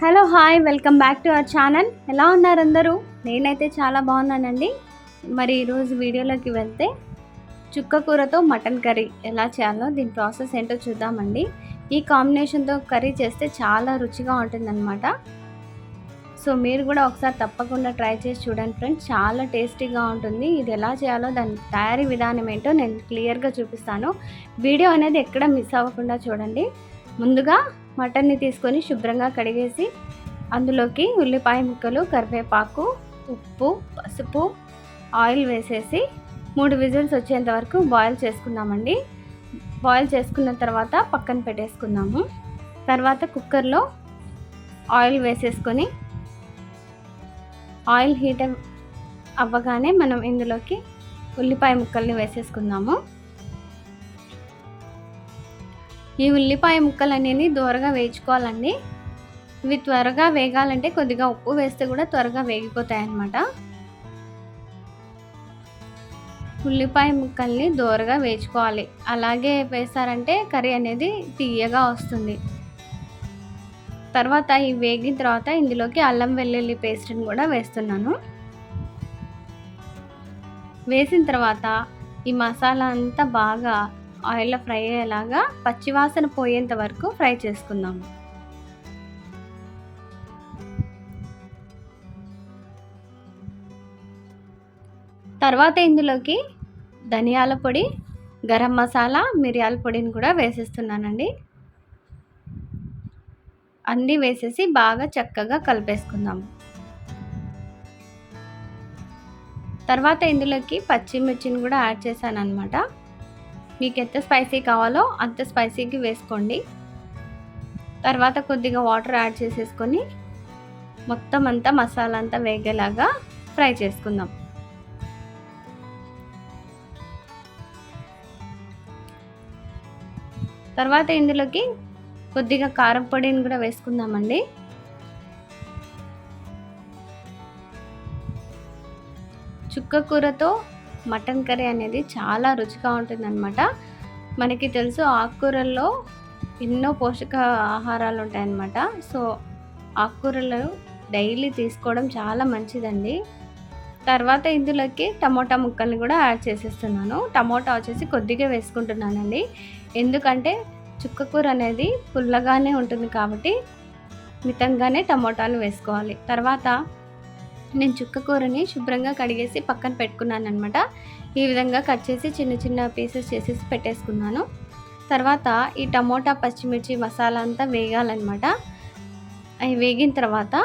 Hello hi welcome back to our channel. ఎలా ఉన్నారు అందరూ? నేనైతే చాలా బాగున్నానండి. మరి ఈరోజు వీడియోలోకి వెళ్తే చుక్క కూరతో మటన్ కర్రీ ఎలా చేయాలో దీని ప్రాసెస్ ఏంటో చూద్దామండి. ఈ కాంబినేషన్తో కర్రీ చేస్తే చాలా రుచిగా ఉంటుందన్నమాట. సో మీరు కూడా ఒకసారి తప్పకుండా ట్రై చేసి చూడండి ఫ్రెండ్స్. చాలా టేస్టీగా ఉంటుంది. ఇది ఎలా చేయాలో దాని తయారీ విధానం ఏంటో నేను క్లియర్గా చూపిస్తాను. వీడియో అనేది ఎక్కడ మిస్ అవ్వకుండా చూడండి. ముందుగా మటన్ని తీసుకొని శుభ్రంగా కడిగేసి అందులోకి ఉల్లిపాయ ముక్కలు కరివేపాకు ఉప్పు పసుపు ఆయిల్ వేసేసి మూడు విజిల్స్ వచ్చేంత వరకు బాయిల్ చేసుకుందామండి. బాయిల్ చేసుకున్న తర్వాత పక్కన పెట్టేసుకుందాము. తర్వాత కుక్కర్లో ఆయిల్ వేసేసుకొని ఆయిల్ హీట్ అవ్వగానే మనం ఇందులోకి ఉల్లిపాయ ముక్కల్ని వేసేసుకుందాము. ఈ ఉల్లిపాయ ముక్కలు అనేవి దూరగా వేయించుకోవాలండి. ఇవి త్వరగా వేగాలంటే కొద్దిగా ఉప్పు వేస్తే కూడా త్వరగా వేగిపోతాయి అన్నమాట. ఉల్లిపాయ ముక్కల్ని దూరగా వేయించుకోవాలి. అలాగే వేసారంటే కర్రీ అనేది తీయగా వస్తుంది. తర్వాత ఈ వేగిన తర్వాత ఇందులోకి అల్లం వెల్లుల్లి పేస్ట్ని కూడా వేస్తున్నాను. వేసిన తర్వాత ఈ మసాలా అంతా బాగా ఆయిల్లో ఫ్రై అయ్యేలాగా పచ్చివాసన పోయేంత వరకు ఫ్రై చేసుకుందాము తర్వాత ఇందులోకి ధనియాల పొడి గరం మసాలా మిరియాల పొడిని కూడా వేసేస్తున్నానండి. అన్నీ వేసేసి బాగా చక్కగా కలిపేసుకుందాము తర్వాత ఇందులోకి పచ్చిమిర్చిని కూడా యాడ్ చేశాను అనమాట మీకు ఎంత స్పైసీ కావాలో అంత స్పైసీకి వేసుకోండి. తర్వాత కొద్దిగా వాటర్ యాడ్ చేసేసుకొని మొత్తం అంతా మసాలా అంతా వేగేలాగా ఫ్రై చేసుకుందాం. తర్వాత ఇందులోకి కొద్దిగా కారం పొడిని కూడా వేసుకుందామండి. చుక్క కూరతో మటన్ కర్రీ అనేది చాలా రుచిగా ఉంటుందన్నమాట. మనకి తెలుసు ఆకుకూరల్లో ఎన్నో పోషక ఆహారాలు ఉంటాయన్నమాట. సో ఆకుకూరలు డైలీ తీసుకోవడం చాలా మంచిదండి. తర్వాత ఇందులోకి టమోటా ముక్కల్ని కూడా యాడ్ చేసేస్తున్నాను. టమోటా వచ్చేసి కొద్దిగా వేసుకుంటున్నానండి. ఎందుకంటే చుక్కకూర అనేది పుల్లగానే ఉంటుంది కాబట్టి మితంగానే టమోటాలు వేసుకోవాలి. తర్వాత నేను చుక్కకూరని శుభ్రంగా కడిగేసి పక్కన పెట్టుకున్నాను అనమాట ఈ విధంగా కట్ చేసి చిన్న చిన్న పీసెస్ చేసేసి పెట్టేసుకున్నాను. తర్వాత ఈ టమోటా పచ్చిమిర్చి మసాలా అంతా వేగాలన్నమాట. అవి వేగిన తర్వాత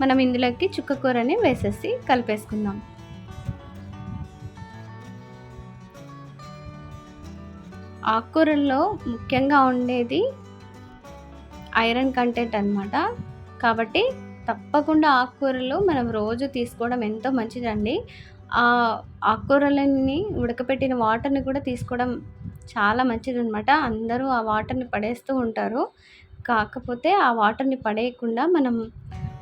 మనం ఇందులోకి చుక్క కూరని వేసేసి కలిపేసుకుందాం. ఆకుకూరల్లో ముఖ్యంగా ఉండేది ఐరన్ కంటెంట్ అనమాట కాబట్టి తప్పకుండా ఆకుకూరలు మనం రోజు తీసుకోవడం ఎంతో మంచిదండి. ఆ ఆకుకూరలన్నీ ఉడకపెట్టిన వాటర్ని కూడా తీసుకోవడం చాలా మంచిదనమాట అందరూ ఆ వాటర్ని పడేస్తూ ఉంటారు. కాకపోతే ఆ వాటర్ని పడేయకుండా మనం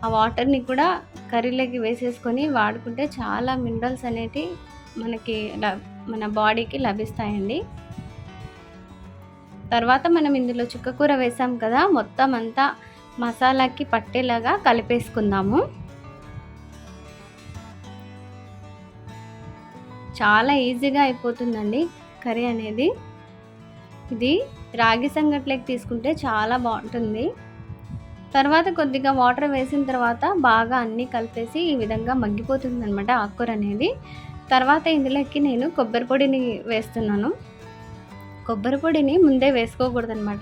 ఆ వాటర్ని కూడా కర్రీలోకి వేసేసుకొని వాడుకుంటే చాలా మినరల్స్ అనేటివి మనకి మన బాడీకి లభిస్తాయండి. తర్వాత మనం ఇందులో చుక్కకూర వేసాం కదా మొత్తం అంతా మసాలాకి పట్టేలాగా కలిపేసుకుందాము. చాలా ఈజీగా అయిపోతుందండి కర్రీ అనేది. ఇది రాగి సంగట్లోకి తీసుకుంటే చాలా బాగుంటుంది. తర్వాత కొద్దిగా వాటర్ వేసిన తర్వాత బాగా అన్నీ కలిపేసి ఈ విధంగా మగ్గిపోతుంది అనమాట ఆకుకూర అనేది. తర్వాత ఇందులోకి నేను కొబ్బరి పొడిని వేస్తున్నాను. కొబ్బరి పొడిని ముందే వేసుకోకూడదనమాట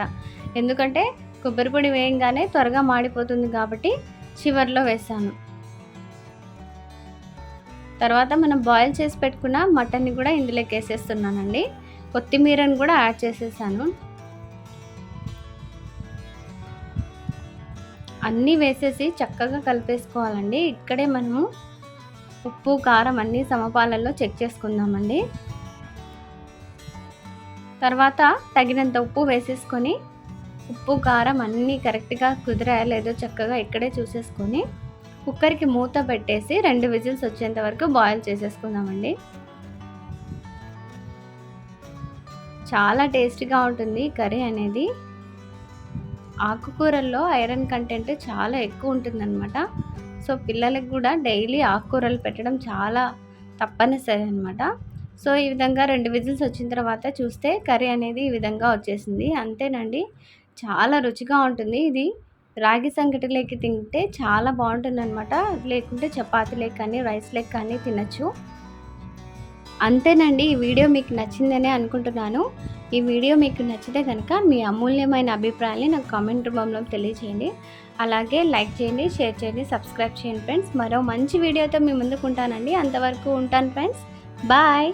ఎందుకంటే కొబ్బరి పొడి వేయంగానే త్వరగా మాడిపోతుంది కాబట్టి చివరిలో వేసాను. తర్వాత మనం బాయిల్ చేసి పెట్టుకున్న మటన్ని కూడా ఇందులోకి వేసేస్తున్నానండి. కొత్తిమీరని కూడా యాడ్ చేసేసాను. అన్నీ వేసేసి చక్కగా కలిపేసుకోవాలండి. ఇక్కడే మనము ఉప్పు కారం అన్నీ సమపాలల్లో చెక్ చేసుకుందామండి. తర్వాత తగినంత ఉప్పు వేసేసుకొని ఉప్పు కారం అన్నీ కరెక్ట్గా కుదిరాయా లేదో చక్కగా ఇక్కడే చూసేసుకొని కుక్కర్కి మూత పెట్టేసి రెండు విజిల్స్ వచ్చేంత వరకు బాయిల్ చేసేసుకుందామండి. చాలా టేస్టీగా ఉంటుంది కర్రీ అనేది. ఆకుకూరల్లో ఐరన్ కంటెంట్ చాలా ఎక్కువ ఉంటుందన్నమాట. సో పిల్లలకు కూడా డైలీ ఆకుకూరలు పెట్టడం చాలా తప్పనిసరి అనమాట సో ఈ విధంగా రెండు విజిల్స్ వచ్చిన తర్వాత చూస్తే కర్రీ అనేది ఈ విధంగా వచ్చేసింది. అంతేనండి. చాలా రుచిగా ఉంటుంది. ఇది రాగి సంగటిలోకి తింటే చాలా బాగుంటుంది అనమాట లేకుంటే చపాతీలోకి కానీ రైస్లోకి కానీ తినచ్చు. అంతేనండి ఈ వీడియో మీకు నచ్చిందనే అనుకుంటున్నాను. ఈ వీడియో మీకు నచ్చితే కనుక మీ అమూల్యమైన అభిప్రాయాన్ని నాకు కామెంట్ రూపంలో తెలియజేయండి. అలాగే లైక్ చేయండి షేర్ చేయండి సబ్స్క్రైబ్ చేయండి ఫ్రెండ్స్. మరో మంచి వీడియోతో మీ ముందుకు ఉంటానండి. అంతవరకు ఉంటాను ఫ్రెండ్స్. బాయ్!